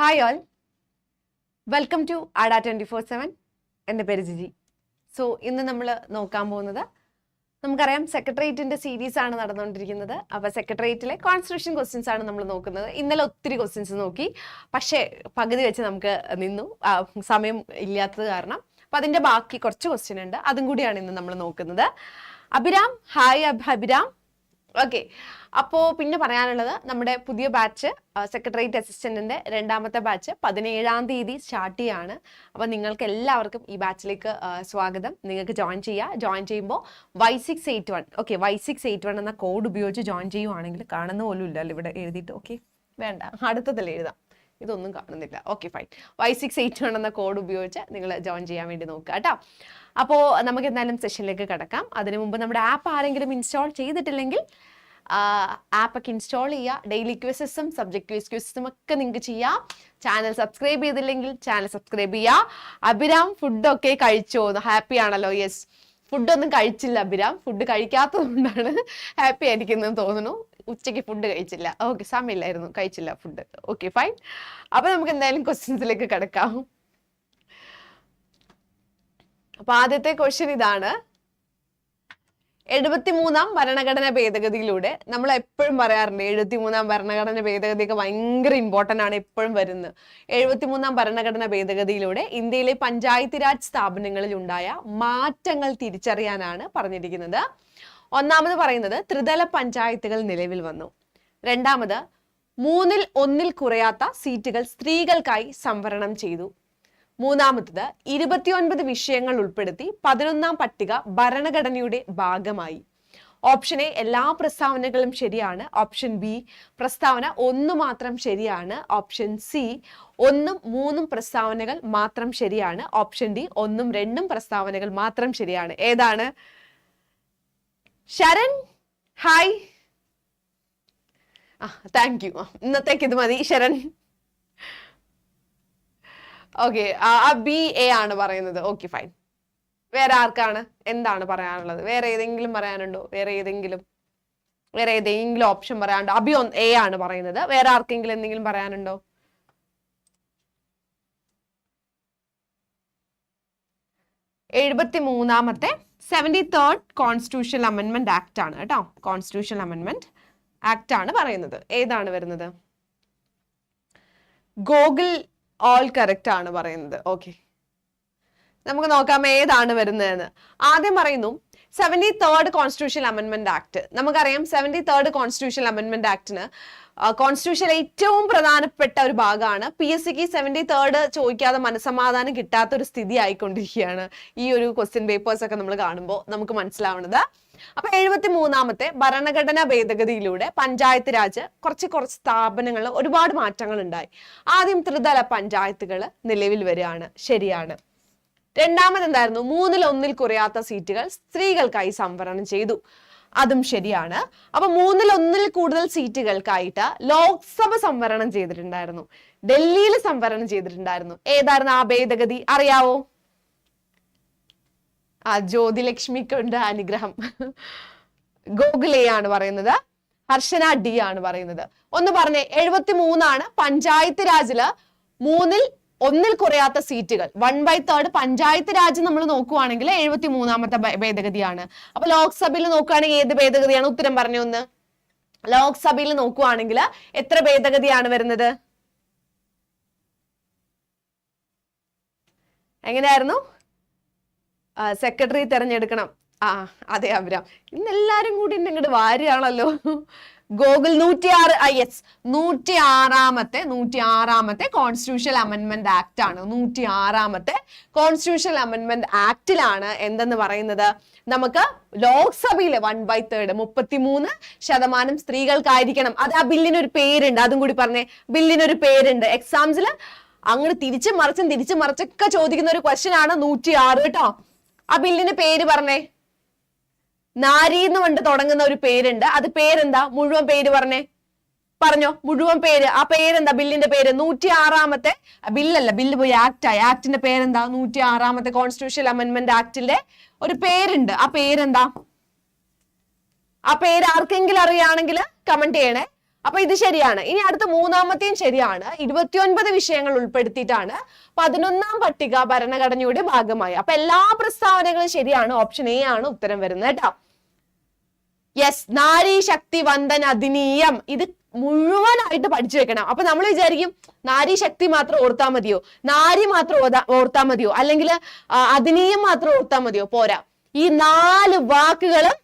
Hi all welcome to Adda twenty four seven എന്റെ പേര് Jiji. So ഇന്ന് നമ്മൾ നോക്കാൻ പോകുന്നത് നമുക്കറിയാം സെക്രട്ടേറിയറ്റിന്റെ സീരീസ് ആണ് നടന്നുകൊണ്ടിരിക്കുന്നത്. അപ്പോൾ സെക്രട്ടേറിയറ്റിലെ കോൺസ്റ്റിറ്റ്യൂഷൻ ക്വസ്റ്റ്യൻസ് ആണ് നമ്മൾ നോക്കുന്നത്. ഇന്നലെ ഒത്തിരി ക്വസ്റ്റ്യൻസ് നോക്കി. പക്ഷേ പകുതി വെച്ച് നമുക്ക് നിന്നു. സമയം ഇല്ലാത്തത് കാരണം. അപ്പം അതിന്റെ ബാക്കി കുറച്ച് ക്വസ്റ്റ്യൻ ഉണ്ട്. അതും കൂടിയാണ് ഇന്ന് നമ്മൾ നോക്കുന്നത്. അഭിരാം. ഹായ് അഭ- അഭിരാം. ഓക്കെ അപ്പോൾ പിന്നെ പറയാനുള്ളത് നമ്മുടെ പുതിയ ബാച്ച് സെക്രട്ടേറിയറ്റ് അസിസ്റ്റന്റിന്റെ രണ്ടാമത്തെ ബാച്ച് പതിനേഴാം തീയതി സ്റ്റാർട്ട് ചെയ്യാണ്. അപ്പോൾ നിങ്ങൾക്ക് എല്ലാവർക്കും ഈ ബാച്ചിലേക്ക് സ്വാഗതം. നിങ്ങൾക്ക് ജോയിൻ ചെയ്യുക ജോയിൻ ചെയ്യുമ്പോൾ Y six eight one okay Y six eight one എന്ന കോഡ് ഉപയോഗിച്ച് ജോയിൻ ചെയ്യുവാണെങ്കിൽ കാണുന്ന പോലും ഇല്ലല്ലോ ഇവിടെ എഴുതിയിട്ട് ഓക്കെ വേണ്ട അടുത്തതിൽ എഴുതാം. ഇതൊന്നും കാണുന്നില്ല. Okay fine Y six eight one എന്ന കോഡ് ഉപയോഗിച്ച് നിങ്ങൾ ജോയിൻ ചെയ്യാൻ വേണ്ടി നോക്കുക കേട്ടോ. അപ്പോൾ നമുക്ക് എന്തായാലും സെഷനിലേക്ക് കിടക്കാം. അതിനു മുമ്പ് നമ്മുടെ ആപ്പ് ആരെങ്കിലും ഇൻസ്റ്റാൾ ചെയ്തിട്ടില്ലെങ്കിൽ ആപ്പൊക്കെ ഇൻസ്റ്റാൾ ചെയ്യുക. ഡെയിലി ക്വിസസും സബ്ജക്ട് വൈസ് ക്വിസസും ഒക്കെ നിങ്ങൾക്ക് ചെയ്യാം. ചാനൽ സബ്സ്ക്രൈബ് ചെയ്തില്ലെങ്കിൽ ചാനൽ സബ്സ്ക്രൈബ് ചെയ്യുക. അഭിരാം ഫുഡൊക്കെ കഴിച്ചോ? ഹാപ്പി ആണല്ലോ യെസ് ഫുഡൊന്നും കഴിച്ചില്ല അഭിരാം. ഫുഡ് കഴിക്കാത്തതുകൊണ്ടാണ് ഹാപ്പി ആയിരിക്കുന്നതെന്ന് തോന്നുന്നു. ഉച്ചയ്ക്ക് ഫുഡ് കഴിച്ചില്ല. ഓക്കെ സമയമില്ലായിരുന്നു. കഴിച്ചില്ല ഫുഡ് ഓക്കെ ഫൈൻ അപ്പൊ നമുക്ക് എന്തായാലും ക്വസ്റ്റ്യൻസിലേക്ക് കിടക്കാം. അപ്പൊ ആദ്യത്തെ ക്വസ്റ്റ്യൻ ഇതാണ്. എഴുപത്തിമൂന്നാം ഭരണഘടന ഭേദഗതിയിലൂടെ നമ്മൾ എപ്പോഴും പറയാറുണ്ട് എഴുപത്തിമൂന്നാം ഭരണഘടന ഭേദഗതിയൊക്കെ ഭയങ്കര ഇമ്പോർട്ടന്റ് ആണ് എപ്പോഴും വരുന്നത്. എഴുപത്തിമൂന്നാം ഭരണഘടന ഭേദഗതിയിലൂടെ ഇന്ത്യയിലെ പഞ്ചായത്ത് രാജ് സ്ഥാപനങ്ങളിൽ ഉണ്ടായ മാറ്റങ്ങൾ തിരിച്ചറിയാനാണ് പറഞ്ഞിരിക്കുന്നത്. ഒന്നാമത് പറയുന്നത് ത്രിതല പഞ്ചായത്തുകൾ നിലവിൽ വന്നു. രണ്ടാമത് മൂന്നിൽ ഒന്നിൽ കുറയാത്ത സീറ്റുകൾ സ്ത്രീകൾക്കായി സംവരണം ചെയ്തു. മൂന്നാമത്തത് ഇരുപത്തിയൊൻപത് വിഷയങ്ങൾ ഉൾപ്പെടുത്തി പതിനൊന്നാം പട്ടിക ഭരണഘടനയുടെ ഭാഗമായി. ഓപ്ഷൻ എ എല്ലാ പ്രസ്താവനകളും ശരിയാണ്. ഓപ്ഷൻ ബി പ്രസ്താവന ഒന്ന് മാത്രം ശരിയാണ്. ഓപ്ഷൻ സി ഒന്നും മൂന്നും പ്രസ്താവനകൾ മാത്രം ശരിയാണ്. ഓപ്ഷൻ ഡി ഒന്നും രണ്ടും പ്രസ്താവനകൾ മാത്രം ശരിയാണ്. ഏതാണ്? ശരൺ ഹായ്. ആ താങ്ക് യു ഇന്നത്തേക്ക് ഇത് മതി. ശരൺ. ഓക്കെ ബി എ ആണ് പറയുന്നത്. ഓക്കെ ഫൈൻ വേറെ ആർക്കാണ്? എന്താണ് പറയാനുള്ളത്? വേറെ ഏതെങ്കിലും പറയാനുണ്ടോ? വേറെ ഏതെങ്കിലും വേറെ ഏതെങ്കിലും ഓപ്ഷൻ പറയാനുണ്ടോ? അബി എ ആണ് പറയുന്നത്. വേറെ ആർക്കെങ്കിലും എന്തെങ്കിലും പറയാനുണ്ടോ? എഴുപത്തി മൂന്നാമത്തെ സെവന്റി തേർഡ് കോൺസ്റ്റിറ്റ്യൂഷൻ അമെൻമെന്റ് ആക്ട് ആണ് കേട്ടോ. കോൺസ്റ്റിറ്റ്യൂഷൻ അമെൻമെന്റ് ആക്ട് ആണ് പറയുന്നത്. ഏതാണ് വരുന്നത്? ഗോഗിൾ ഓൾ കറക്റ്റ് ആണ് പറയുന്നത്. ഓക്കെ നമുക്ക് നോക്കാം ഏതാണ് വരുന്നതെന്ന്. ആദ്യം പറയുന്നു സെവന്റി തേർഡ് കോൺസ്റ്റിറ്റ്യൂഷൻ അമെൻമെന്റ് ആക്ട് നമുക്കറിയാം സെവന്റി തേർഡ് കോൺസ്റ്റിറ്റ്യൂഷൻ അമെൻമെന്റ് ആക്ടിന് കോൺസ്റ്റിറ്റ്യൂഷൻ ഏറ്റവും പ്രധാനപ്പെട്ട ഒരു ഭാഗമാണ്. പി എസ് സിക്ക് സെവന്റി തേർഡ് ചോദിക്കാതെ മനസ്സമാധാനം കിട്ടാത്ത ഒരു സ്ഥിതി ആയിക്കൊണ്ടിരിക്കുകയാണ്. ഈ ഒരു ക്വസ്റ്റ്യൻ പേപ്പേഴ്സ് ഒക്കെ നമ്മൾ കാണുമ്പോൾ നമുക്ക് മനസ്സിലാവുന്നത്. അപ്പൊ എഴുപത്തി മൂന്നാമത്തെ ഭരണഘടനാ ഭേദഗതിയിലൂടെ പഞ്ചായത്ത് രാജ് കുറച്ച് കുറച്ച് സ്ഥാപനങ്ങളിൽ ഒരുപാട് മാറ്റങ്ങൾ ഉണ്ടായി ആദ്യം ത്രിതല പഞ്ചായത്തുകൾ നിലവിൽ വരികയാണ്. ശരിയാണ്. രണ്ടാമത് എന്തായിരുന്നു മൂന്നിൽ ഒന്നിൽ കുറയാത്ത സീറ്റുകൾ സ്ത്രീകൾക്കായി സംവരണം ചെയ്തു. അതും ശരിയാണ്. അപ്പൊ മൂന്നിൽ ഒന്നിൽ കൂടുതൽ സീറ്റുകൾക്കായിട്ട് ലോക്സഭ സംവരണം ചെയ്തിട്ടുണ്ടായിരുന്നു. ഡൽഹിയിൽ സംവരണം ചെയ്തിട്ടുണ്ടായിരുന്നു. ഏതായിരുന്നു ആ ഭേദഗതി? അറിയാവോ? ആ ജ്യോതിലക്ഷ്മിക്കുണ്ട് അനുഗ്രഹം. ഗോകുലേ ആണ് പറയുന്നത്. ഹർഷന ഡി ആണ് പറയുന്നത്. ഒന്ന് പറഞ്ഞേ എഴുപത്തി മൂന്നാണ് പഞ്ചായത്ത് രാജിൽ മൂന്നിൽ ഒന്നിൽ കുറയാത്ത സീറ്റുകൾ. One by third panchayat raj നമ്മൾ നോക്കുവാണെങ്കിൽ എഴുപത്തി മൂന്നാമത്തെ ഭേദഗതിയാണ്. അപ്പൊ ലോക്സഭയിൽ നോക്കുകയാണെങ്കിൽ ഏത് ഭേദഗതിയാണ് ഉത്തരം പറഞ്ഞു ഒന്ന്? ലോക്സഭയിൽ നോക്കുവാണെങ്കിൽ എത്ര ഭേദഗതിയാണ് വരുന്നത്? എങ്ങനെയായിരുന്നു? സെക്രട്ടറി തിരഞ്ഞെടുക്കണം. ആ അതെ അഭിരാം. ഇന്ന് എല്ലാരും കൂടി ഇങ്ങോട്ട് വാരിയാണല്ലോ. ഗോകുൽ നൂറ്റി ആറ് ഐ എസ് നൂറ്റി ആറാമത്തെ നൂറ്റി ആറാമത്തെ കോൺസ്റ്റിറ്റ്യൂഷൻ അമെന്റ്മെന്റ് ആക്ട് ആണ്. നൂറ്റി ആറാമത്തെ കോൺസ്റ്റിറ്റ്യൂഷൻ അമെന്റ്മെന്റ് ആക്ടിലാണ് എന്തെന്ന് പറയുന്നത്? നമുക്ക് ലോക്സഭയിലെ വൺ ബൈ തേർഡ് മുപ്പത്തിമൂന്ന് ശതമാനം സ്ത്രീകൾക്കായിരിക്കണം. അത് ആ ബില്ലിനൊരു പേരുണ്ട്. അതും കൂടി പറഞ്ഞേ. ബില്ലിനൊരു പേരുണ്ട്. എക്സാംസിൽ അങ്ങോട്ട് തിരിച്ചു മറിച്ചും തിരിച്ചു മറിച്ചൊക്കെ ചോദിക്കുന്ന ഒരു ക്വസ്റ്റ്യൻ ആണ് നൂറ്റി ആറ് കേട്ടോ ആ ബില്ലിന്റെ പേര് പറഞ്ഞേ. നാരി എന്ന് കൊണ്ട് തുടങ്ങുന്ന ഒരു പേരുണ്ട്. അത് പേരെന്താ? മുഴുവൻ പേര് പറഞ്ഞേ. പറഞ്ഞോ? മുഴുവൻ പേര്. ആ പേരെന്താ? ബില്ലിന്റെ പേര്. നൂറ്റി ആറാമത്തെ ബില്ലല്ല ബില്ല് പോയി ആക്ടായി ആക്ടിന്റെ പേരെന്താ? നൂറ്റി ആറാമത്തെ കോൺസ്റ്റിറ്റ്യൂഷൻ അമെന്റ്മെന്റ് ആക്ടിന്റെ ഒരു പേരുണ്ട്. ആ പേരെന്താ? ആ പേര് ആർക്കെങ്കിലും അറിയാണെങ്കിൽ കമന്റ് ചെയ്യണേ. അപ്പൊ ഇത് ശരിയാണ്. ഇനി അടുത്ത മൂന്നാമത്തെയും ശരിയാണ്. ഇരുപത്തിയൊൻപത് വിഷയങ്ങൾ ഉൾപ്പെടുത്തിയിട്ടാണ് പതിനൊന്നാം പട്ടിക ഭരണഘടനയുടെ ഭാഗമായി. അപ്പൊ എല്ലാ പ്രസ്താവനകളും ശരിയാണ്. ഓപ്ഷൻ എ ആണ് ഉത്തരം വരുന്നത് കേട്ടോ. യെസ് നാരി ശക്തി വന്ദൻ അധിനീയം. ഇത് മുഴുവനായിട്ട് പഠിച്ചു വെക്കണം. അപ്പൊ നമ്മൾ വിചാരിക്കും നാരി ശക്തി മാത്രം ഓർത്താ മതിയോ? നാരി മാത്രം ഓർത്താൽ ഓർത്താ മതിയോ? അല്ലെങ്കിൽ അധിനീയം മാത്രം ഓർത്താ മതിയോ? പോരാ. ഈ നാല് വാക്കുകളും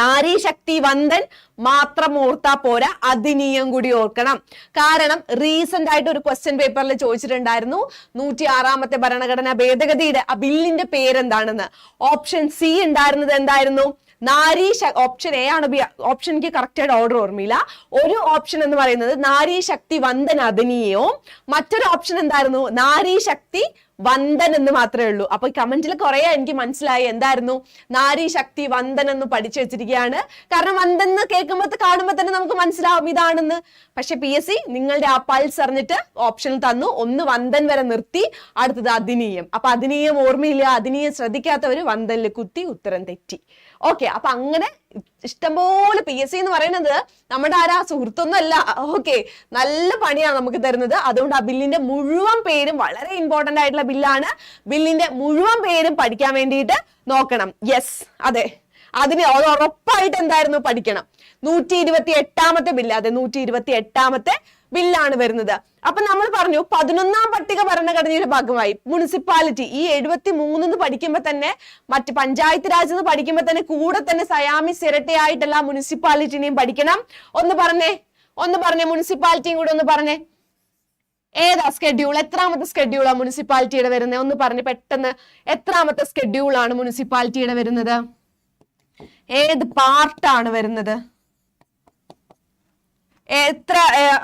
നാരി ശക്തി വന്ദൻ മാത്രം ഓർത്താ പോരാ അതിനീയം കൂടി ഓർക്കണം. കാരണം റീസെന്റ് ആയിട്ട് ഒരു ക്വസ്റ്റ്യൻ പേപ്പറിൽ ചോദിച്ചിട്ടുണ്ടായിരുന്നു നൂറ്റി ആറാമത്തെ ഭരണഘടനാ ഭേദഗതിയുടെ ആ ബില്ലിന്റെ പേരെന്താണെന്ന്. ഓപ്ഷൻ സി ഉണ്ടായിരുന്നത് എന്തായിരുന്നു? നാരി ഓപ്ഷൻ എ ആണ് ഓപ്ഷൻ എനിക്ക് കറക്റ്റ് ആയിട്ട് ഓർഡർ ഓർമ്മയില്ല. ഒരു ഓപ്ഷൻ എന്ന് പറയുന്നത് നാരി ശക്തി വന്ദൻ അതിനീയവും മറ്റൊരു ഓപ്ഷൻ എന്തായിരുന്നു? നാരി ശക്തി വന്ദൻ എന്ന് മാത്രമേ ഉള്ളൂ. അപ്പൊ കമന്റിൽ കുറെ എനിക്ക് മനസ്സിലായി. എന്തായിരുന്നു? നാരി ശക്തി വന്ദൻ എന്ന് പഠിച്ചു വെച്ചിരിക്കുകയാണ്. കാരണം വന്ദൻ എന്ന് കേൾക്കുമ്പോൾ കാണുമ്പോൾ തന്നെ നമുക്ക് മനസ്സിലാവും ഇതാണെന്ന്. പക്ഷെ പി എസ് സി നിങ്ങളുടെ ആ പൾസ് അറിഞ്ഞിട്ട് ഓപ്ഷൻ തന്നു. ഒന്ന് വന്ദൻ വരെ നിർത്തി അടുത്തത് അതിനീയം. അപ്പൊ അതിനീയം ഓർമ്മയില്ല അതിനീയം ശ്രദ്ധിക്കാത്തവര് വന്ദനിൽ കുത്തി ഉത്തരം തെറ്റി. ഓക്കെ അപ്പൊ അങ്ങനെ ഇഷ്ടംപോലെ പി എസ് സി എന്ന് പറയുന്നത് നമ്മുടെ ആരാ? സുഹൃത്തൊന്നും അല്ല ഓക്കെ നല്ല പണിയാണ് നമുക്ക് തരുന്നത്. അതുകൊണ്ട് ആ ബില്ലിന്റെ മുഴുവൻ പേരും വളരെ ഇമ്പോർട്ടന്റ് ആയിട്ടുള്ള ബില്ലാണ്. ബില്ലിന്റെ മുഴുവൻ പേരും പഠിക്കാൻ വേണ്ടിയിട്ട് നോക്കണം. യെസ് അതെ. അതിന് അത് ഉറപ്പായിട്ട് എന്തായിരുന്നു? പഠിക്കണം. നൂറ്റി ഇരുപത്തി എട്ടാമത്തെ ബില്ല്. അതെ നൂറ്റി ഇരുപത്തി എട്ടാമത്തെ ബില്ലാണ് വരുന്നത്. അപ്പൊ നമ്മൾ പറഞ്ഞു പതിനൊന്നാം പട്ടിക ഭരണഘടനയുടെ ഭാഗമായി മുനിസിപ്പാലിറ്റി ഈ എഴുപത്തി മൂന്ന് പഠിക്കുമ്പോ തന്നെ മറ്റ് പഞ്ചായത്ത് രാജ് എന്ന് പഠിക്കുമ്പോ തന്നെ കൂടെ തന്നെ സയാമി സിരട്ടയായിട്ടുള്ള മുനിസിപ്പാലിറ്റിനെയും പഠിക്കണം. ഒന്ന് പറഞ്ഞേ ഒന്ന് പറഞ്ഞേ മുനിസിപ്പാലിറ്റിയും കൂടെ ഒന്ന് പറഞ്ഞേ. ഏതാ സ്കെഡ്യൂൾ എത്രാമത്തെ സ്കെഡ്യൂളാണ് മുനിസിപ്പാലിറ്റിയുടെ വരുന്നത്? ഒന്ന് പറഞ്ഞ് പെട്ടെന്ന് എത്രാമത്തെ സ്കെഡ്യൂളാണ് മുനിസിപ്പാലിറ്റിയുടെ വരുന്നത്? ഏത് പാർട്ടാണ് വരുന്നത്? എത്ര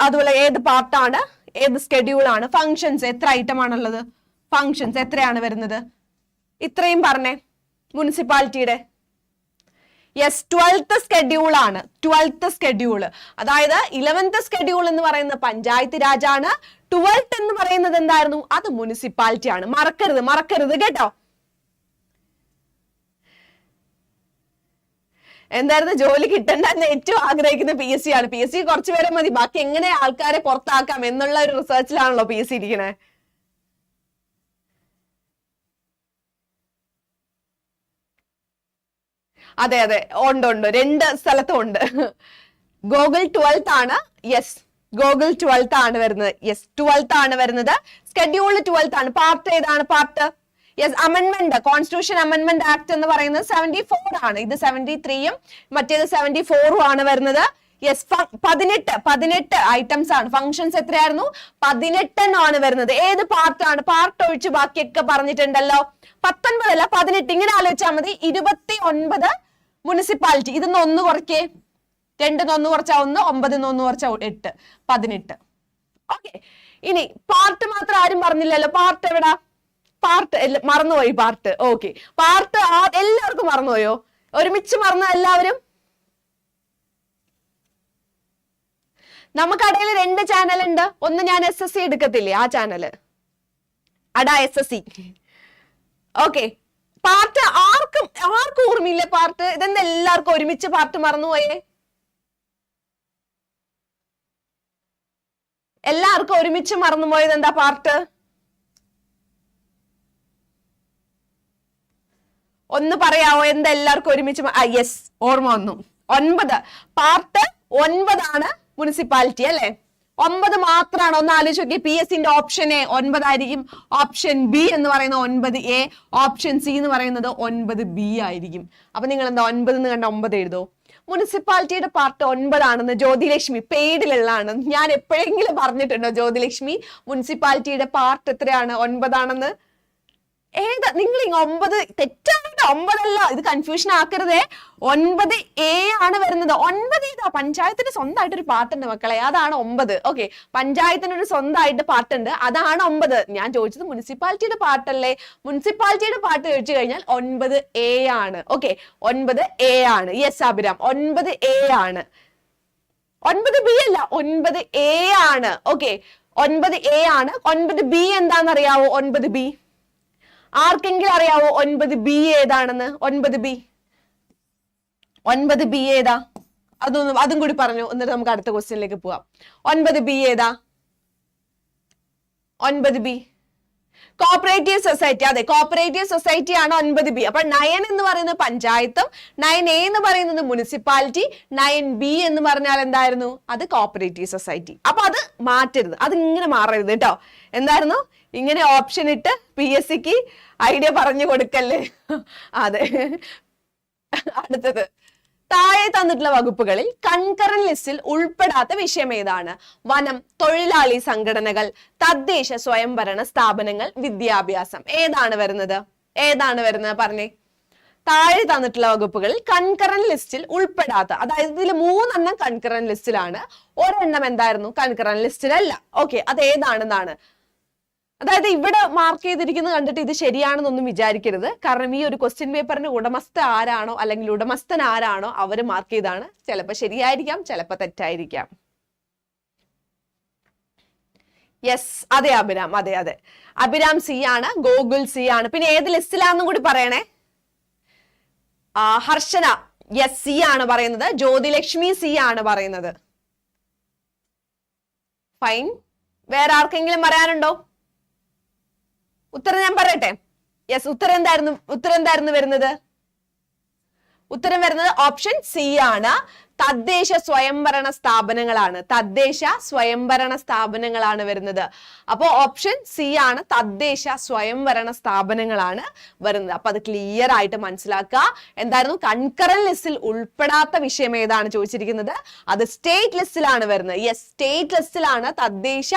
അതുപോലെ ഏത് പാർട്ടാണ്? ഏത് സ്കെഡ്യൂൾ ആണ് ഫങ്ഷൻസ് എത്ര ഐറ്റം ആണുള്ളത്? ഫങ്ഷൻസ് എത്രയാണ് വരുന്നത്? ഇത്രയും പറഞ്ഞേ മുനിസിപ്പാലിറ്റിയുടെ. യെസ് ട്വൽത്ത് സ്കെഡ്യൂൾ ആണ്. ട്വൽത്ത് സ്കെഡ്യൂൾ അതായത് ഇലവൻത്ത് സ്കെഡ്യൂൾ എന്ന് പറയുന്നത് പഞ്ചായത്ത് രാജാണ്. ട്വൽത്ത് എന്ന് പറയുന്നത് എന്തായിരുന്നു? അത് മുനിസിപ്പാലിറ്റി ആണ് മറക്കരുത് മറക്കരുത് കേട്ടോ. എന്തായിരുന്നു? ജോലി കിട്ടണ്ട എന്ന് ഏറ്റവും ആഗ്രഹിക്കുന്ന പി എസ് സി ആണ്. പി എസ് സി കുറച്ചു പേരെ മതി. ബാക്കി എങ്ങനെ ആൾക്കാരെ പുറത്താക്കാം എന്നുള്ള ഒരു റിസർച്ചിലാണല്ലോ പി എസ് സി ഇരിക്കണേ. അതെ അതെ. ഉണ്ട് ഉണ്ട്. രണ്ട് സ്ഥലത്തും ഉണ്ട്. ഗൂഗിൾ ട്വൽത്ത് ആണ്. യെസ് ഗൂഗിൾ ട്വൽത്ത് ആണ് വരുന്നത്. യെസ് ട്വൽത്ത് ആണ് വരുന്നത്. സ്കെഡ്യൂൾ ട്വൽത്ത് ആണ്. പാർട്ട് ഏതാണ്? Part yes amendment constitution amendment act എന്ന് പറയുന്നത് സെവന്റി ഫോർ ആണ്. ഇത് സെവന്റി ത്രീയും മറ്റേത് സെവന്റി ഫോറും ആണ് വരുന്നത്. യെസ് പതിനെട്ട് പതിനെട്ട് ഐറ്റംസ് ആണ്. ഫംഗ്ഷൻസ് എത്രയായിരുന്നു? പതിനെട്ടെണ്ണമാണ് വരുന്നത്. ഏത് പാർട്ടാണ് പാർട്ട് ഒഴിച്ച് ബാക്കിയൊക്കെ പറഞ്ഞിട്ടുണ്ടല്ലോ. പത്തൊൻപതല്ല പതിനെട്ട്. ഇങ്ങനെ ആലോചിച്ചാൽ മതി. ഇരുപത്തി ഒൻപത് മുനിസിപ്പാലിറ്റി ഇതിന്ന് ഒന്ന് കുറയ്ക്കേ. രണ്ടിന്ന് ഒന്ന് കുറച്ചാ ഒന്ന് ഒമ്പതിന്ന് ഒന്ന് കുറച്ചാ എട്ട്. പതിനെട്ട്. ഓക്കെ ഇനി പാർട്ട് മാത്രം ആരും പറഞ്ഞില്ലല്ലോ. പാർട്ട് എവിടാ? പാർട്ട് മറന്നുപോയി പാർട്ട്. ഓക്കെ പാർട്ട് എല്ലാവർക്കും മറന്നുപോയോ? ഒരുമിച്ച് മറന്ന എല്ലാവരും? നമുക്കടയിൽ രണ്ട് ചാനൽ ഉണ്ട് ഒന്ന് ഞാൻ എസ് എസ് സി എടുക്കത്തില്ലേ ആ ചാനൽ അടാ S S C okay part ആർക്കും ആർക്കും ഓർമ്മയില്ല പാർട്ട്. ഇതെന്താ എല്ലാവർക്കും ഒരുമിച്ച് പാർട്ട് മറന്നുപോയേ? എല്ലാവർക്കും ഒരുമിച്ച് മറന്നുപോയത് എന്താ പാർട്ട്? ഒന്ന് പറയാവോ? എന്താ എല്ലാവർക്കും ഒരുമിച്ച് യെസ് ഓർമ്മ വന്നു. ഒൻപത്. പാർട്ട് ഒൻപതാണ് മുനിസിപ്പാലിറ്റി അല്ലെ? ഒമ്പത് മാത്രമാണ് ഒന്ന് ആലോചിച്ച് നോക്കി പി എസ് സിന്റെ ഓപ്ഷൻ എ ഒൻപതായിരിക്കും. ഓപ്ഷൻ ബി എന്ന് പറയുന്ന ഒൻപത് എ ഓപ്ഷൻ സി എന്ന് പറയുന്നത് ഒൻപത് ബി ആയിരിക്കും. അപ്പൊ നിങ്ങൾ എന്താ ഒൻപത് എന്ന് കണ്ട ഒമ്പത് എഴുതോ? മുനിസിപ്പാലിറ്റിയുടെ പാർട്ട് ഒൻപതാണെന്ന് ജ്യോതിലക്ഷ്മി പെയ്ഡിലുള്ളതാണ് ഞാൻ എപ്പോഴെങ്കിലും പറഞ്ഞിട്ടുണ്ടോ ജ്യോതിലക്ഷ്മി? മുനിസിപ്പാലിറ്റിയുടെ പാർട്ട് എത്രയാണ്? ഒൻപതാണെന്ന്? ഏതാ? നിങ്ങൾ ഈ ഒമ്പത് തെറ്റാണ് കേട്ടോ. ഒമ്പതല്ല. ഇത് കൺഫ്യൂഷൻ ആക്കരുതേ. ഒൻപത് എ ആണ് വരുന്നത്. ഒൻപത് ഏതാ പഞ്ചായത്തിന് സ്വന്തമായിട്ട് ഒരു പാട്ടുണ്ട് മക്കളെ. അതാണ് ഒമ്പത്. ഓക്കെ പഞ്ചായത്തിന് ഒരു സ്വന്തമായിട്ട് പാട്ടുണ്ട്. അതാണ് ഒമ്പത്. ഞാൻ ചോദിച്ചത് മുനിസിപ്പാലിറ്റിയുടെ പാട്ടല്ലേ? മുനിസിപ്പാലിറ്റിയുടെ പാട്ട് ചോദിച്ചു കഴിഞ്ഞാൽ ഒൻപത് എ ആണ്. ഓക്കെ ഒൻപത് എ ആണ്. യെസ് അഭിരാം. ഒൻപത് എ ആണ്. ഒൻപത് ബി അല്ല ഒൻപത് എ ആണ്. ഓക്കെ ഒൻപത് എ ആണ്. ഒൻപത് ബി എന്താണെന്ന് അറിയാവോ ഒൻപത് ബി ആർക്കെങ്കിലും അറിയാവോ ഒൻപത് ബി ഏതാണെന്ന്? ഒൻപത് ബി. ഒൻപത് ബി ഏതാ? അതൊന്നും അതും കൂടി പറഞ്ഞു. എന്നിട്ട് നമുക്ക് അടുത്ത ക്വസ്റ്റ്യനിലേക്ക് പോവാം. ഒൻപത് ബി ഏതാ? ഒൻപത് ബി. കോപ്പറേറ്റീവ് സൊസൈറ്റി അതെ കോപ്പറേറ്റീവ് സൊസൈറ്റി ആണ് ഒൻപത് ബി. അപ്പൊ നയൻ എന്ന് പറയുന്നത് പഞ്ചായത്തും നയൻ എ എന്ന് പറയുന്നത് മുനിസിപ്പാലിറ്റി നയൻ ബി എന്ന് പറഞ്ഞാൽ എന്തായിരുന്നു? അത് കോപ്പറേറ്റീവ് സൊസൈറ്റി അപ്പൊ അത് മാറ്റരുത്. അത് ഇങ്ങനെ മാറരുത് കേട്ടോ. എന്തായിരുന്നു? ഇങ്ങനെ ഓപ്ഷൻ ഇട്ട് പി എസ് സിക്ക് ഐഡിയ പറഞ്ഞു കൊടുക്കല്ലേ? അതെ. അടുത്തത്. താഴെ തന്നിട്ടുള്ള വകുപ്പുകളിൽ കൺകറന്റ് ലിസ്റ്റിൽ ഉൾപ്പെടാത്ത വിഷയം ഏതാണ്? വനം തൊഴിലാളി സംഘടനകൾ തദ്ദേശ സ്വയംഭരണ സ്ഥാപനങ്ങൾ വിദ്യാഭ്യാസം. ഏതാണ് വരുന്നത്? ഏതാണ് വരുന്നത്? പറഞ്ഞേ. താഴെ തന്നിട്ടുള്ള വകുപ്പുകളിൽ കൺകറന്റ് ലിസ്റ്റിൽ ഉൾപ്പെടാത്ത അതായത് ഇതിൽ മൂന്നെണ്ണം കൺകറന്റ് ലിസ്റ്റിലാണ് ഒരെണ്ണം എന്തായിരുന്നു? കൺകറന്റ് ലിസ്റ്റിലല്ല ഓക്കെ അത് ഏതാണെന്നാണ്? അതായത് ഇവിടെ മാർക്ക് ചെയ്തിരിക്കുന്നത് കണ്ടിട്ട് ഇത് ശരിയാണെന്നൊന്നും വിചാരിക്കരുത്. കാരണം ഈ ഒരു ക്വസ്റ്റ്യൻ പേപ്പറിന്റെ ഉടമസ്ഥ ആരാണോ അല്ലെങ്കിൽ ഉടമസ്ഥൻ ആരാണോ അവർ മാർക്ക് ചെയ്താണ്. ചിലപ്പോൾ ശരിയായിരിക്കാം ചിലപ്പോൾ തെറ്റായിരിക്കാം. യെസ് അതെ അഭിരാം അതെ അതെ. അഭിരാം സി ആണ് ഗോകുൽ സി ആണ്. പിന്നെ ഏത് ലിസ്റ്റിലാണെന്നും കൂടി പറയണേ? ഹർഷന. യെസ് സി ആണ് പറയുന്നത്. ജ്യോതിലക്ഷ്മി സി ആണ് പറയുന്നത്. ഫൈൻ വേറെ ആർക്കെങ്കിലും പറയാനുണ്ടോ? ഉത്തരം ഞാൻ പറയട്ടെ? യെസ് ഉത്തരം എന്തായിരുന്നു? ഉത്തരം എന്തായിരുന്നു വരുന്നത്? ഉത്തരം വരുന്നത് ഓപ്ഷൻ സി ആണ്. തദ്ദേശ സ്വയംഭരണ സ്ഥാപനങ്ങളാണ്. തദ്ദേശ സ്വയംഭരണ സ്ഥാപനങ്ങളാണ് വരുന്നത്. അപ്പോൾ ഓപ്ഷൻ സി ആണ് തദ്ദേശ സ്വയംഭരണ സ്ഥാപനങ്ങളാണ് വരുന്നത്. അപ്പൊ അത് ക്ലിയർ ആയിട്ട് മനസ്സിലാക്കുക. എന്തായിരുന്നു? കൺകറൻ ലിസ്റ്റിൽ ഉൾപ്പെടാത്ത വിഷയം ഏതാണ് ചോദിച്ചിരിക്കുന്നത്? അത് സ്റ്റേറ്റ് ലിസ്റ്റിലാണ് വരുന്നത്. യെസ് സ്റ്റേറ്റ് ലിസ്റ്റിലാണ് തദ്ദേശ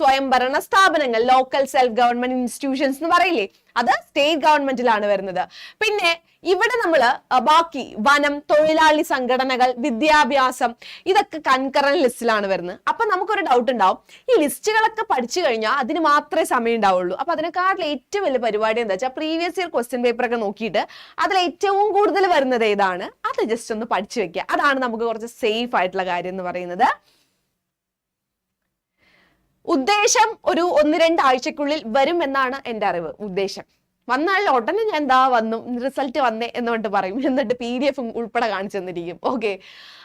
സ്വയംഭരണ സ്ഥാപനങ്ങൾ. ലോക്കൽ സെൽഫ് ഗവൺമെന്റ് ഇൻസ്റ്റിറ്റ്യൂഷൻസ് എന്ന് പറയില്ലേ? അത് സ്റ്റേറ്റ് ഗവൺമെന്റിലാണ് വരുന്നത്. പിന്നെ ഇവിടെ നമ്മൾ ബാക്കി വനം തൊഴിലാളി സംഘടനകൾ വിദ്യാഭ്യാസം. ഇതൊക്കെ കൺകറന്റ് ലിസ്റ്റിലാണ് വരുന്നത്. അപ്പൊ നമുക്കൊരു ഡൗട്ട് ഉണ്ടാവും. ഈ ലിസ്റ്റുകളൊക്കെ പഠിച്ചു കഴിഞ്ഞാൽ അതിന് മാത്രമേ സമയം ഉണ്ടാവുള്ളൂ. അപ്പൊ അതിനെക്കാട്ടിൽ ഏറ്റവും വലിയ പരിപാടി എന്താ വെച്ചാൽ പ്രീവിയസ് ഇയർ ക്വസ്റ്റ്യൻ പേപ്പർ ഒക്കെ നോക്കിയിട്ട് അതിൽ ഏറ്റവും കൂടുതൽ വരുന്നത് ഏതാണ്? അത് ജസ്റ്റ് ഒന്ന് പഠിച്ചു വെക്കുക. അതാണ് നമുക്ക് കുറച്ച് സേഫ് ആയിട്ടുള്ള കാര്യം എന്ന് പറയുന്നത്. ഉദ്ദേശം ഒരു ഒന്ന് രണ്ട് ആഴ്ചക്കുള്ളിൽ വരും എന്നാണ് എന്റെ അറിവ്. ഉദ്ദേശം. വന്നാൽ ഉടനെ ഞാൻ എന്താ വന്നു റിസൾട്ട് വന്നേ എന്നുകൊണ്ട് പറയും. എന്നിട്ട് പി ഡി എഫും ഉൾപ്പെടെ കാണിച്ചു തന്നിരിക്കും. ഓക്കെ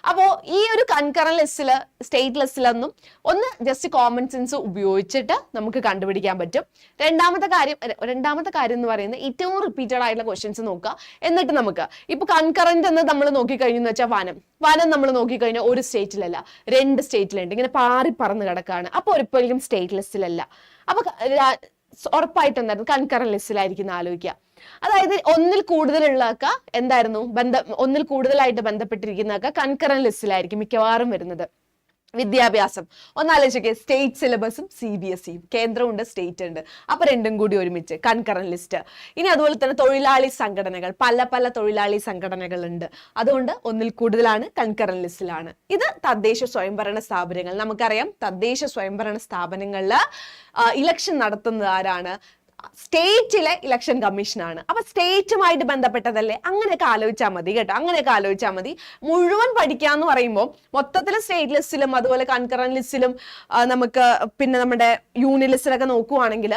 അപ്പോൾ ഈ ഒരു കൺകറൻ ലിസ്റ്റിൽ സ്റ്റേറ്റ് ലിസ്റ്റിലൊന്നും ഒന്ന് ജസ്റ്റ് കോമൺ സെൻസ് ഉപയോഗിച്ചിട്ട് നമുക്ക് കണ്ടുപിടിക്കാൻ പറ്റും. രണ്ടാമത്തെ കാര്യം രണ്ടാമത്തെ കാര്യം എന്ന് പറയുന്നത് ഏറ്റവും റിപ്പീറ്റഡ് ആയിട്ടുള്ള ക്വസ്റ്റ്യൻസ് നോക്കുക. എന്നിട്ട് നമുക്ക് ഇപ്പൊ കൺകറന്റ് എന്ന് നമ്മൾ നോക്കിക്കഴിഞ്ഞു വെച്ചാൽ വനം. വനം നമ്മൾ നോക്കിക്കഴിഞ്ഞാൽ ഒരു സ്റ്റേറ്റിലല്ല രണ്ട് സ്റ്റേറ്റിലുണ്ട് ഇങ്ങനെ പാറി പറന്ന് കിടക്കുകയാണ് അപ്പോൾ ഒരിക്കലും സ്റ്റേറ്റ് ലിസ്റ്റിലല്ല അപ്പൊ ഉറപ്പായിട്ടും എന്തായിരുന്നു കൺകറന്റ് ലിസ്റ്റിലായിരിക്കും ആലോചിക്കുക. അതായത് ഒന്നിൽ കൂടുതലുള്ളതൊക്കെ എന്തായിരുന്നു? ബന്ധ ഒന്നിൽ കൂടുതലായിട്ട് ബന്ധപ്പെട്ടിരിക്കുന്നതൊക്കെ കൺകറന്റ് ലിസ്റ്റിലായിരിക്കും മിക്കവാറും വരുന്നത്. വിദ്യാഭ്യാസം. ഒന്നാലോചിക്കുക സ്റ്റേറ്റ് സിലബസും സി ബി എസ് സിയും കേന്ദ്രമുണ്ട് സ്റ്റേറ്റ് ഉണ്ട്. അപ്പൊ രണ്ടും കൂടി ഒരുമിച്ച് കൺകറന്റ് ലിസ്റ്റ് ഇനി അതുപോലെ തന്നെ തൊഴിലാളി സംഘടനകൾ. പല പല തൊഴിലാളി സംഘടനകളുണ്ട്. അതുകൊണ്ട് ഒന്നിൽ കൂടുതലാണ് കൺകറന്റ് ലിസ്റ്റിലാണ് ഇത് തദ്ദേശ സ്വയംഭരണ സ്ഥാപനങ്ങൾ. നമുക്കറിയാം തദ്ദേശ സ്വയംഭരണ സ്ഥാപനങ്ങളിൽ ഇലക്ഷൻ നടത്തുന്നത് ആരാണ് സ്റ്റേറ്റിലെ ഇലക്ഷൻ കമ്മീഷനാണ്. അപ്പൊ സ്റ്റേറ്റുമായിട്ട് ബന്ധപ്പെട്ടതല്ലേ? അങ്ങനെയൊക്കെ ആലോചിച്ചാൽ മതി കേട്ടോ. അങ്ങനെയൊക്കെ ആലോചിച്ചാൽ മതി. മുഴുവൻ പഠിക്കാന്ന് പറയുമ്പോൾ മൊത്തത്തിൽ സ്റ്റേറ്റ് ലിസ്റ്റിലും അതുപോലെ കൺകറന്റ് ലിസ്റ്റിലും നമുക്ക് പിന്നെ നമ്മുടെ യൂണിയൻ ലിസ്റ്റിലൊക്കെ നോക്കുവാണെങ്കിൽ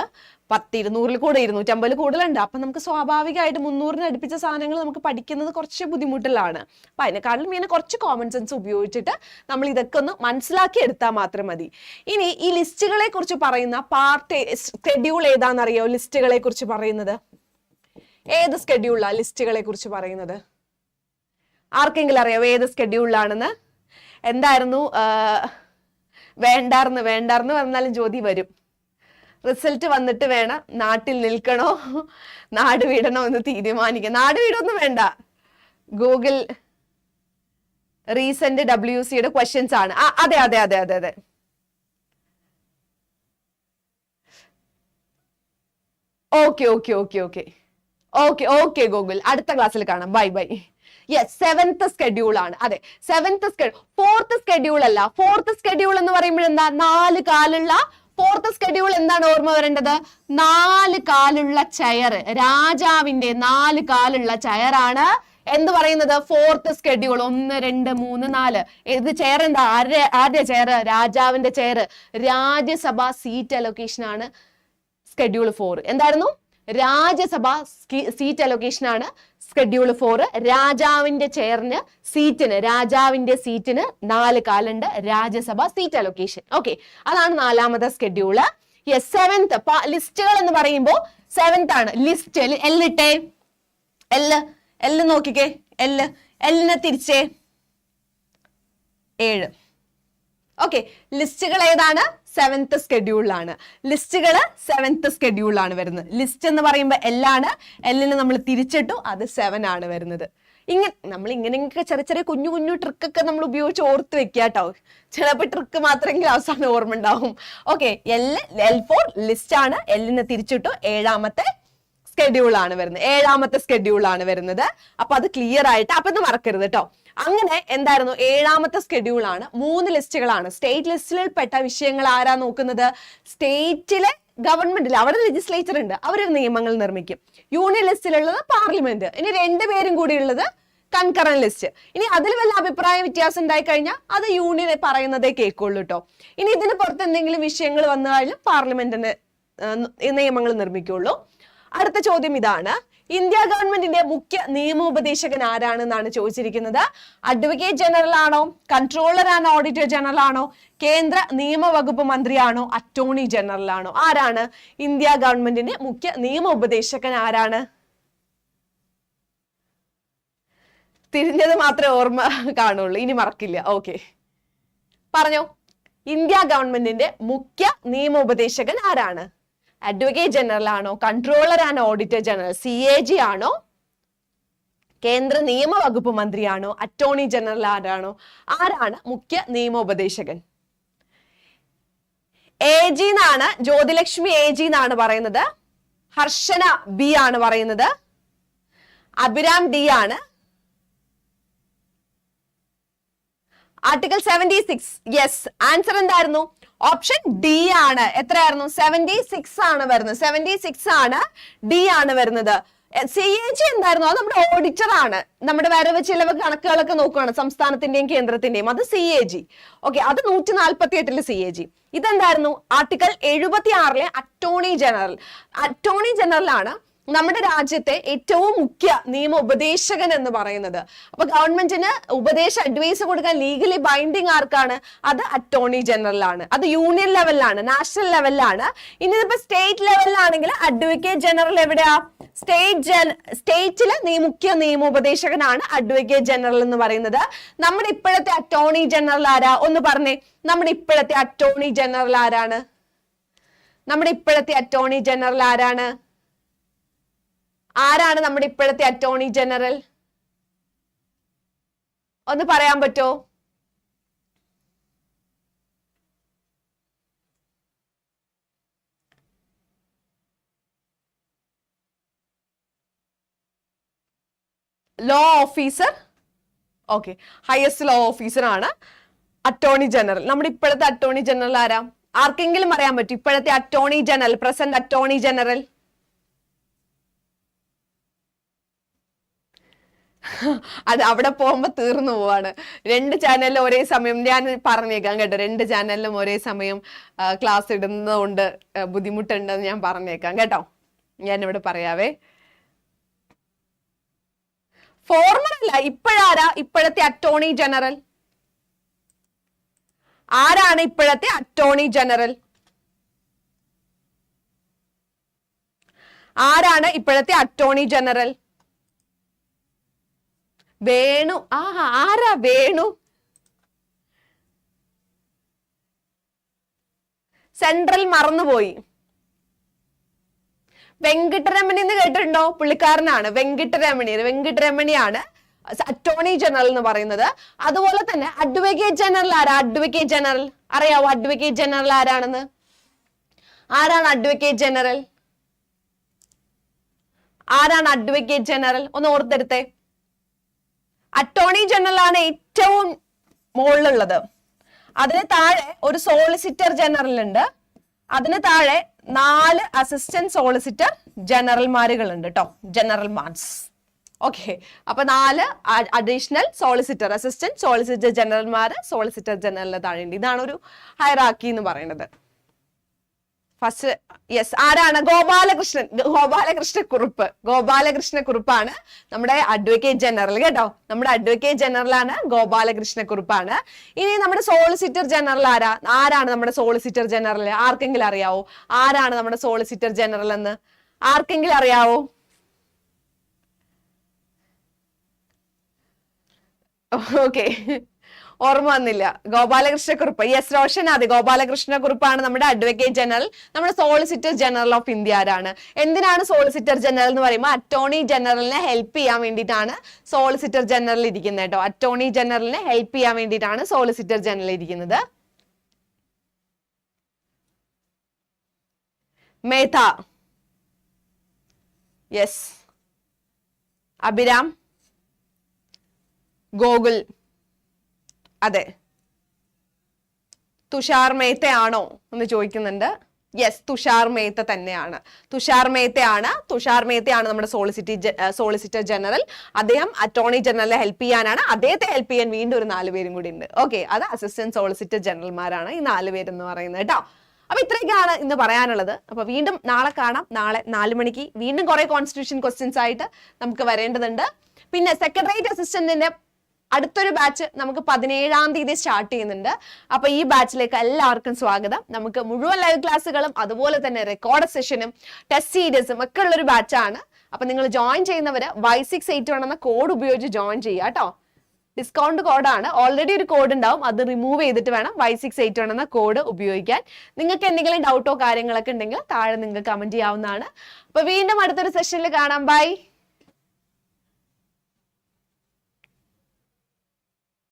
പത്ത് ഇരുന്നൂറിൽ കൂടെ ഇരുന്നൂറ്റമ്പതിൽ കൂടുതലുണ്ട്. അപ്പം നമുക്ക് സ്വാഭാവികമായിട്ട് മുന്നൂറിന് അടുപ്പിച്ച സാധനങ്ങൾ നമുക്ക് പഠിക്കുന്നത് കുറച്ച് ബുദ്ധിമുട്ടിലാണ്. അപ്പം അതിനെക്കാളും ഇങ്ങനെ കുറച്ച് കോമൺ സെൻസ് ഉപയോഗിച്ചിട്ട് നമ്മൾ ഇതൊക്കെ ഒന്ന് മനസ്സിലാക്കി എടുത്താൽ മാത്രം മതി. ഇനി ഈ ലിസ്റ്റുകളെ കുറിച്ച് പറയുന്ന പാർട്ട് ഷെഡ്യൂൾ ഏതാണെന്നറിയോ? ലിസ്റ്റുകളെ കുറിച്ച് പറയുന്നത്. ഏത് സ്കെഡ്യൂളാണ് ലിസ്റ്റുകളെ കുറിച്ച് പറയുന്നത്? ആർക്കെങ്കിലും അറിയാവോ ഏത് സ്കെഡ്യൂളിലാണെന്ന് എന്തായിരുന്നു? വേണ്ടാർന്ന് വേണ്ടാർന്ന് പറഞ്ഞാലും ജ്യോതി വരും. റിസൾട്ട് വന്നിട്ട് വേണം നാട്ടിൽ നിൽക്കണോ? നാട് വിടണോ എന്ന് തീരുമാനിക്കുക നാട് വിടൊന്നും വേണ്ട. ഗൂഗിൾ റീസെന്റ് ഡബ്ല്യു സിയുടെ ക്വസ്റ്റ്യൻസ് ആണ്. അതെ അതെ അതെ അതെ അതെ. Okay okay okay okay. Okay okay Google. അടുത്ത ക്ലാസ്സിൽ കാണാം. Bye bye. Yes seventh schedule ആണ്. അതെ സെവൻത്ത് സ്കെഡ്യൂൾ ഫോർത്ത് സ്കെഡ്യൂൾ അല്ല. ഫോർത്ത് സ്കെഡ്യൂൾ എന്ന് പറയുമ്പോൾ എന്താ നാല് കാലുള്ള ഫോർത്ത് സ്കെഡ്യൂൾ എന്താണ് ഓർമ്മ വരേണ്ടത്? നാല് കാലുള്ള ചെയർ രാജാവിന്റെ നാല് കാലുള്ള ചെയറാണ് എന്ത് പറയുന്നത്? ഫോർത്ത് സ്കെഡ്യൂൾ ഒന്ന് രണ്ട് മൂന്ന് നാല്. ഇത് ചെയർ എന്താ? ആരുടെ ആരുടെ ചെയർ രാജാവിന്റെ ചെയർ രാജ്യസഭാ സീറ്റ് അലൊക്കേഷൻ ആണ് സ്കെഡ്യൂൾ ഫോർ എന്തായിരുന്നു? രാജ്യസഭാ സീറ്റ് അലൊക്കേഷൻ ആണ് സ്കെഡ്യൂൾ ഫോർ രാജാവിന്റെ ചെയറിന് സീറ്റിന് രാജാവിന്റെ സീറ്റിന് നാല് കാലുണ്ട് രാജ്യസഭ സീറ്റ് അലൊക്കേഷൻ ഓക്കെ അതാണ് നാലാമത്തെ ഷെഡ്യൂൾ യെസ് സെവൻത്ത് ലിസ്റ്റുകൾ എന്ന് പറയുമ്പോൾ സെവൻത്ത് ആണ്. ലിസ്റ്റ് എല്ലിട്ടെ എല്ല് എല്ല് നോക്കിക്കേ. എല്ല് എല്ലിനെ തിരിച്ചേ. ഏഴ്. ഓക്കെ ലിസ്റ്റുകൾ ഏതാണ്? സെവൻത്ത് സ്കെഡ്യൂളിലാണ് ലിസ്റ്റുകൾ സെവൻത്ത് സ്കെഡ്യൂളിലാണ് വരുന്നത്. ലിസ്റ്റ് എന്ന് പറയുമ്പോൾ എല്ലാണ് എല്ലിന് നമ്മൾ തിരിച്ചിട്ടു അത് സെവൻ ആണ് വരുന്നത്. ഇങ്ങനെ നമ്മൾ ഇങ്ങനെയൊക്കെ ചെറിയ ചെറിയ കുഞ്ഞു കുഞ്ഞു ട്രിക്കൊക്കെ നമ്മൾ ഉപയോഗിച്ച് ഓർത്ത് വെക്കുക കേട്ടോ ചിലപ്പോൾ ട്രിക്ക് മാത്രമെങ്കിലും അവസാനം ഓർമ്മ ഉണ്ടാവും. Okay L L four list ആണ്. എല്ലിന് തിരിച്ചിട്ടു ഏഴാമത്തെ സ്കെഡ്യൂൾ ആണ് വരുന്നത്. ഏഴാമത്തെ സ്കെഡ്യൂൾ ആണ് വരുന്നത്. അപ്പൊ അത് ക്ലിയർ ആയിട്ട് അപ്പൊ ഇത് മറക്കരുത് കേട്ടോ അങ്ങനെ എന്തായിരുന്നു? ഏഴാമത്തെ സ്കെഡ്യൂൾ ആണ്. മൂന്ന് ലിസ്റ്റുകളാണ് സ്റ്റേറ്റ് ലിസ്റ്റിൽ പെട്ട വിഷയങ്ങൾ ആരാ നോക്കുന്നത്? സ്റ്റേറ്റിലെ ഗവൺമെന്റിൽ അവിടെ ലെജിസ്ലേച്ചർ ഉണ്ട്. അവർ നിയമങ്ങൾ നിർമ്മിക്കും. യൂണിയൻ ലിസ്റ്റിലുള്ളത് പാർലമെന്റ് ഇനി രണ്ടുപേരും കൂടി ഉള്ളത് കൺകറന്റ് ലിസ്റ്റ് ഇനി അതിൽ വല്ല അഭിപ്രായ വ്യത്യാസം ഉണ്ടായി കഴിഞ്ഞാൽ അത് യൂണിയൻ പറയുന്നതേ കേൾക്കുള്ളൂ കേട്ടോ ഇനി ഇതിന് പുറത്ത് എന്തെങ്കിലും വിഷയങ്ങൾ വന്നു കഴിഞ്ഞാൽ പാർലമെന്റിന് നിയമങ്ങൾ നിർമ്മിക്കുള്ളൂ. അടുത്ത ചോദ്യം ഇതാണ്. ഇന്ത്യ ഗവൺമെന്റിന്റെ മുഖ്യ നിയമോപദേശകൻ ആരാണെന്നാണ് ചോദിച്ചിരിക്കുന്നത്? അഡ്വക്കേറ്റ് ജനറൽ ആണോ? കൺട്രോളർ ആൻഡ് ഓഡിറ്റർ ജനറൽ ആണോ? കേന്ദ്ര നിയമവകുപ്പ് മന്ത്രിയാണോ? അറ്റോർണി ജനറൽ ആണോ? ആരാണ് ഇന്ത്യ ഗവൺമെന്റിന്റെ മുഖ്യ നിയമോപദേശകൻ ആരാണ്? തിരിഞ്ഞത് മാത്രമേ ഓർമ്മ കാണുള്ളൂ. ഇനി മറക്കില്ല. ഓക്കെ പറഞ്ഞോ. ഇന്ത്യ ഗവൺമെന്റിന്റെ മുഖ്യ നിയമോപദേശകൻ ആരാണ്? അഡ്വക്കേറ്റ് ജനറൽ ആണോ? Controller and auditor general C A G ആണോ? കേന്ദ്ര നിയമ വകുപ്പ് മന്ത്രിയാണോ അറ്റോർണി ജനറൽ ആരാണോ? ആരാണ് മുഖ്യ നിയമോപദേശകൻ? എ ജി എന്നാണ് ജ്യോതിലക്ഷ്മി എ ജി എന്നാണ് പറയുന്നത്. ഹർഷന ബി ആണ് പറയുന്നത്. അഭിരാം ഡി ആണ്. Article seventy six yes answer എന്തായിരുന്നു? ഓപ്ഷൻ ഡി ആണ്. എത്രയായിരുന്നു? സെവന്റി സിക്സ് ആണ് വരുന്നത്. സെവന്റി സിക്സ് ആണ് ഡി ആണ് വരുന്നത്. സി എ ജി എന്തായിരുന്നു? അത് നമ്മുടെ ഓഡിറ്റർ ആണ്. നമ്മുടെ വരവ് ചിലവ് കണക്കുകളൊക്കെ നോക്കുകയാണ് സംസ്ഥാനത്തിന്റെയും കേന്ദ്രത്തിന്റെയും. അത് സി എ ജി ഓക്കെ അത് നൂറ്റി നാൽപ്പത്തി എട്ടിൽ സി എ ജി ഇതെന്തായിരുന്നു? ആർട്ടിക്കൽ എഴുപത്തി ആറിലെ അറ്റോർണി ജനറൽ അറ്റോർണി ജനറൽ ആണ് നമ്മുടെ രാജ്യത്തെ ഏറ്റവും മുഖ്യ നിയമ ഉപദേശകൻ എന്ന് പറയുന്നത്. അപ്പൊ ഗവൺമെന്റിന് ഉപദേശ അഡ്വൈസ് കൊടുക്കാൻ ലീഗലി ബൈൻഡിങ് ആർക്കാണ്? അത് അറ്റോർണി ജനറലാണ് അത് യൂണിയൻ ലെവലിലാണ് നാഷണൽ ലെവലിലാണ് ഇനി ഇപ്പൊ സ്റ്റേറ്റ് ലെവലിലാണെങ്കിൽ അഡ്വക്കേറ്റ് ജനറൽ എവിടെയാ? സ്റ്റേറ്റ് ജന സ്റ്റേറ്റിലെ നീ മുഖ്യ നിയമോപദേശകനാണ് അഡ്വക്കേറ്റ് ജനറൽ എന്ന് പറയുന്നത്. നമ്മുടെ ഇപ്പോഴത്തെ അറ്റോർണി ജനറൽ ആരാ? ഒന്ന് പറഞ്ഞേ. നമ്മുടെ ഇപ്പോഴത്തെ അറ്റോർണി ജനറൽ ആരാണ്? നമ്മുടെ ഇപ്പോഴത്തെ അറ്റോർണി ജനറൽ ആരാണ്? ആരാണ് നമ്മുടെ ഇപ്പോഴത്തെ അറ്റോർണി ജനറൽ ഒന്ന് പറയാൻ പറ്റോ? Law officer okay highest law officer ആണ് അറ്റോർണി ജനറൽ നമ്മുടെ ഇപ്പോഴത്തെ അറ്റോർണി ജനറൽ ആരാ? ആർക്കെങ്കിലും അറിയാൻ പറ്റും? ഇപ്പോഴത്തെ attorney general present attorney general അത് അവിടെ പോകുമ്പോൾ തീർന്നു പോവാണ്. രണ്ട് ചാനലിലും ഒരേ സമയം ഞാൻ പറഞ്ഞേക്കാം കേട്ടോ. രണ്ട് ചാനലിലും ഒരേ സമയം ക്ലാസ് ഇടുന്നതുകൊണ്ട് ബുദ്ധിമുട്ടുണ്ടെന്ന് ഞാൻ പറഞ്ഞേക്കാം കേട്ടോ. ഞാൻ ഇവിടെ പറയാവേ. ഫോർമർ അല്ല ഇപ്പോഴാരാ? ഇപ്പോഴത്തെ അറ്റോർണി ജനറൽ ആരാണ് ഇപ്പോഴത്തെ അറ്റോർണി ജനറൽ ആരാണ് ഇപ്പോഴത്തെ അറ്റോർണി ജനറൽ വേണു. ആ ആരാ വേണു? സെൻട്രൽ മറന്നുപോയി. വെങ്കിട്ടരമണി എന്ന് കേട്ടിട്ടുണ്ടോ? പുള്ളിക്കാരനാണ്. വെങ്കിട്ടരമണി. വെങ്കിട്ടരമണിയാണ് അറ്റോർണി ജനറൽ എന്ന് പറയുന്നത്. അതുപോലെ തന്നെ അഡ്വക്കേറ്റ് ജനറൽ ആരാ? അഡ്വക്കേറ്റ് ജനറൽ അറിയാവോ അഡ്വക്കേറ്റ് ജനറൽ ആരാണെന്ന്? ആരാണ് അഡ്വക്കേറ്റ് ജനറൽ ആരാണ് അഡ്വക്കേറ്റ് ജനറൽ ഒന്ന് ഓർത്തെടുത്തേ. അറ്റോർണി ജനറൽ ആണ് ഏറ്റവും മുകളിലുള്ളത് അതിന് താഴെ ഒരു സോളിസിറ്റർ ജനറൽ ഉണ്ട്. അതിന് താഴെ നാല് അസിസ്റ്റന്റ് സോളിസിറ്റർ ജനറൽമാരുകളുണ്ട് കേട്ടോ ജനറൽ മാൻസ് ഓക്കെ അപ്പൊ നാല് അഡീഷണൽ സോളിസിറ്റർ അസിസ്റ്റന്റ് സോളിസിറ്റർ ജനറൽമാര് സോളിസിറ്റർ ജനറലിന് താഴെ ഉണ്ട് ഇതാണ് ഒരു ഹയറാക്കി എന്ന് പറയുന്നത്. ഫസ്റ്റ് യെസ് ആരാണ്? ഗോപാലകൃഷ്ണൻ. ഗോപാലകൃഷ്ണ കുറുപ്പ് ഗോപാലകൃഷ്ണ കുറുപ്പാണ് നമ്മുടെ അഡ്വക്കേറ്റ് ജനറൽ കേട്ടോ. നമ്മുടെ അഡ്വക്കേറ്റ് ജനറൽ ആണ് ഗോപാലകൃഷ്ണ കുറുപ്പാണ് ഇനി നമ്മുടെ സോളിസിറ്റർ ജനറൽ ആരാ? ആരാണ് നമ്മുടെ സോളിസിറ്റർ ജനറൽ ആർക്കെങ്കിലും അറിയാവോ? ആരാണ് നമ്മുടെ സോളിസിറ്റർ ജനറൽ എന്ന്? ആർക്കെങ്കിലും അറിയാവോ? ഓക്കെ ഓർമ്മ വന്നില്ല. ഗോപാലകൃഷ്ണ കുറുപ്പ് യെസ് റോഷൻ അതെ ഗോപാലകൃഷ്ണ കുറിപ്പാണ് നമ്മുടെ അഡ്വക്കേറ്റ് ജനറൽ നമ്മുടെ സോളിസിറ്റർ ജനറൽ ഓഫ് ഇന്ത്യ ആരാണ്? എന്തിനാണ് സോളിസിറ്റർ ജനറൽ എന്ന് പറയുമ്പോൾ അറ്റോർണി ജനറലിനെ ഹെൽപ്പ് ചെയ്യാൻ വേണ്ടിയിട്ടാണ് സോളിസിറ്റർ ജനറൽ ഇരിക്കുന്നത് കേട്ടോ. അറ്റോർണി ജനറലിനെ ഹെൽപ്പ് ചെയ്യാൻ വേണ്ടിയിട്ടാണ് സോളിസിറ്റർ ജനറൽ ഇരിക്കുന്നത്. മേത്ത യെസ് അഭിരാം. ഗോകുൽ. അതെ. തുഷാർ മേത്തയാണോ എന്ന് ചോദിക്കുന്നുണ്ട്. യെസ് തുഷാർ മേത്ത തന്നെയാണ്. തുഷാർ മേത്തയാണ്. തുഷാർ മേത്തയാണ് നമ്മുടെ സോളിസിറ്റി സോളിസിറ്റർ ജനറൽ അദ്ദേഹം അറ്റോർണി ജനറലിനെ ഹെൽപ്പ് ചെയ്യാനാണ്. അദ്ദേഹത്തെ ഹെൽപ്പ് ചെയ്യാൻ വീണ്ടും ഒരു നാല് പേരും കൂടി ഉണ്ട്. ഓക്കെ അത് അസിസ്റ്റന്റ് സോളിസിറ്റർ ജനറൽമാരാണ് ഈ നാല് പേരെന്ന് പറയുന്നത് കേട്ടോ. അപ്പൊ ഇത്രയൊക്കെയാണ് ഇന്ന് പറയാനുള്ളത്. അപ്പൊ വീണ്ടും നാളെ കാണാം. നാളെ നാല് മണിക്ക് വീണ്ടും കുറെ കോൺസ്റ്റിറ്റ്യൂഷൻ ക്വസ്റ്റ്യൻസ് ആയിട്ട് നമുക്ക് വരേണ്ടതുണ്ട്. പിന്നെ സെക്രട്ടേറിയറ്റ് അസിസ്റ്റന്റിന്റെ അടുത്തൊരു ബാച്ച് നമുക്ക് പതിനേഴാം തീയതി സ്റ്റാർട്ട് ചെയ്യുന്നുണ്ട്. അപ്പൊ ഈ ബാച്ചിലേക്ക് എല്ലാവർക്കും സ്വാഗതം. നമുക്ക് മുഴുവൻ ലൈവ് ക്ലാസ്സുകളും അതുപോലെ തന്നെ റെക്കോർഡ് സെഷനും ടെസ്റ്റ് സീരീസും ഒക്കെ ഉള്ള ഒരു ബാച്ചാണ് അപ്പൊ നിങ്ങൾ ജോയിൻ ചെയ്യുന്നവര് വൈ സിക്സ് എയ്റ്റ് വൺ എന്ന കോഡ് ഉപയോഗിച്ച് ജോയിൻ ചെയ്യുക കേട്ടോ. ഡിസ്കൗണ്ട് കോഡാണ് ഓൾറെഡി ഒരു കോഡ് ഉണ്ടാവും. അത് റിമൂവ് ചെയ്തിട്ട് വേണം വൈ സിക്സ് എയ്റ്റ് വൺ എന്ന കോഡ് ഉപയോഗിക്കാൻ. നിങ്ങൾക്ക് എന്തെങ്കിലും ഡൗട്ടോ കാര്യങ്ങളൊക്കെ ഉണ്ടെങ്കിൽ താഴെ നിങ്ങൾക്ക് കമന്റ് ചെയ്യാവുന്നതാണ്. അപ്പൊ വീണ്ടും അടുത്തൊരു സെഷനിൽ കാണാം. ബൈ